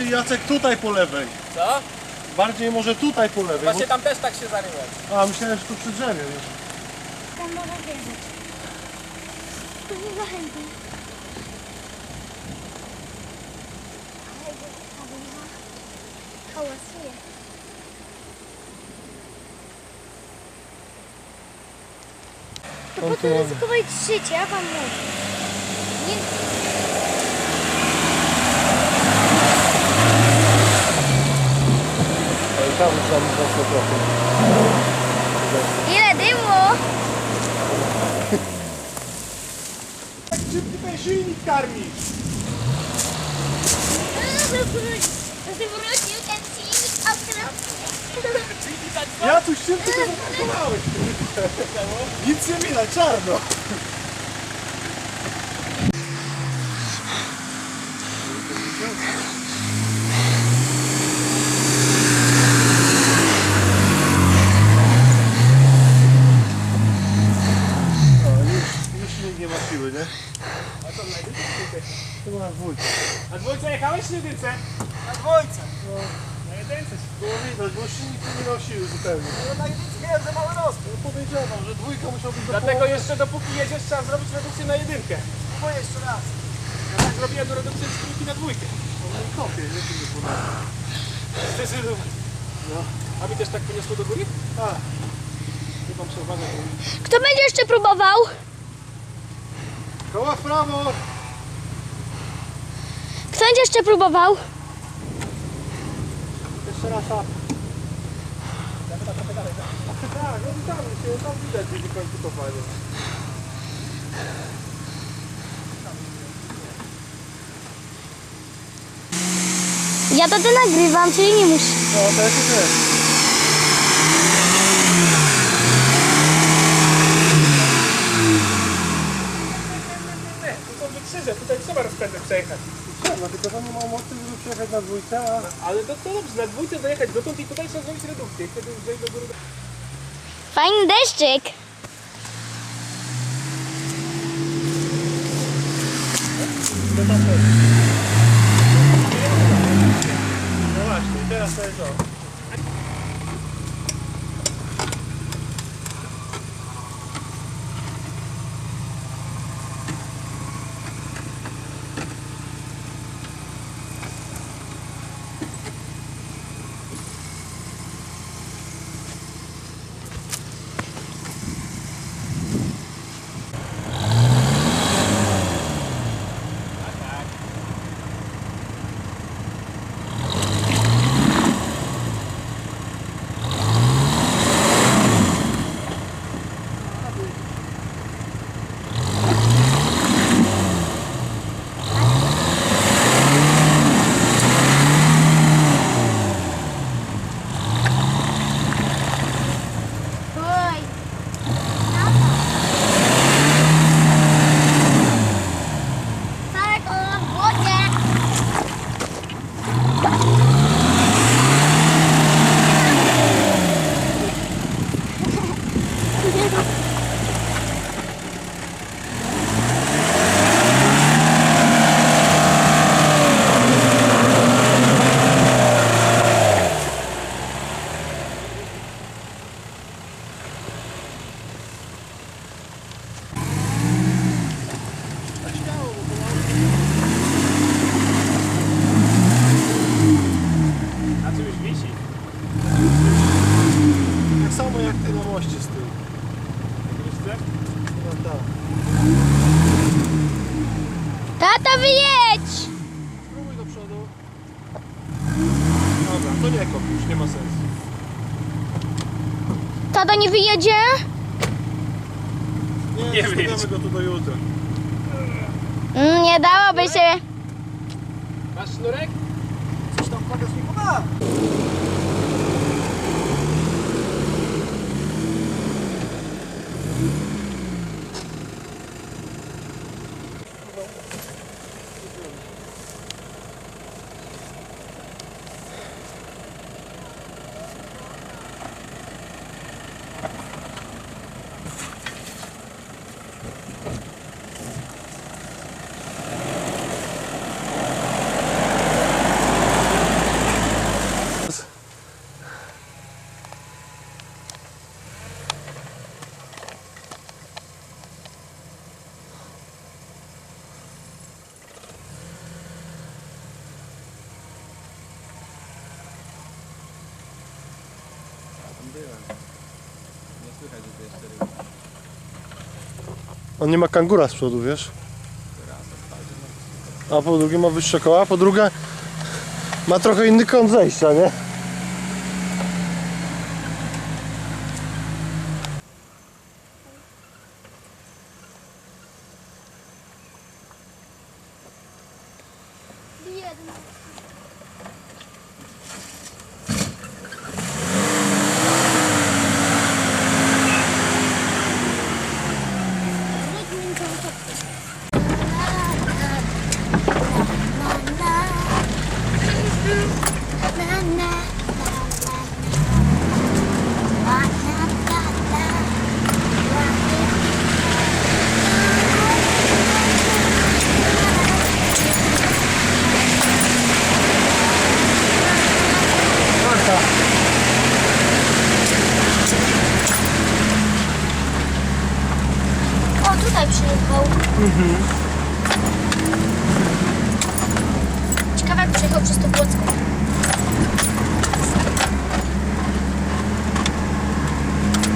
bardziej Jacek tutaj po lewej. Co? Bardziej może tutaj po lewej. Właśnie tam też tak się zaryłem. A, myślałem, że tu przy drzewie. wiesz. Tam może wierzyć. To nie zachęcam. Ale go kabliwa hałasuje. To po co ryzykować życie, ja wam mówię. Nie... Ale tam mocno trochę. Ile dymu! Czym ty ten silnik karmisz? Zwrócił ten silnik okropnie. Ja tu czym ty to zaparkowałeś? Nic nie widać, czarno. O, już, już silnik nie ma siły, nie? A co, na To ma dwójkę. Na dwójce jechałeś czy jedynce? Na dwójce. Na jedynce. Było widać, bo silnik nie miał siły zupełnie. No na jedynce miałem za mały rozpór. No podejrzewam, że dwójka musiał być do Dlatego połowy. jeszcze dopóki jedziesz trzeba zrobić redukcję na jedynkę. Bo jeszcze raz. Ja tak zrobiłem do redukcji z trójki na dwójkę. No i kopię, nie tym nie podejrzewam. Zdecydowanie. No. A mi też tak poniosło do góry? A, Chyba muszę uważać. Kto będzie jeszcze próbował? koła w prawo! Będzie jeszcze próbował? Jeszcze raz up. Tak, no widać gdzie końcu kopanie. Ja to ty nagrywam, czyli nie musisz. No, to jest. Nie, tu są wykrzyże, tutaj trzeba rozpędem przejechać. Trzeba, tylko tam nie ma mocy, żeby przejechać na dwójce, a... Ale to co dobrze, na dwójce dojechać dotąd i tutaj trzeba zrobić redukcję. Wtedy już zejść do góry. Fajny deszczyk. To. No właśnie, teraz to jest to. Oj. Sarek, ona w wodzie. A czy już wisi? Tak samo jak ty na moście z tyłu. Wiesz No tak. Tata, wyjedź! Spróbuj do przodu. Dobra, to nie kop, już nie ma sensu. Tata nie wyjedzie? Nie, Nie nie zostawiamy wyjedź. go tu do jutra. Mm, nie dałoby się. Masz sznurek? Coś tam w bagażniku ma. Nie słychać. On nie ma kangura z przodu, wiesz? A po drugie ma wyższe koła, po drugie ma trochę inny kąt zejścia, nie? Biedny. Tutaj przyjechał. Mhm. Ciekawe, jak przejechał przez to płocko.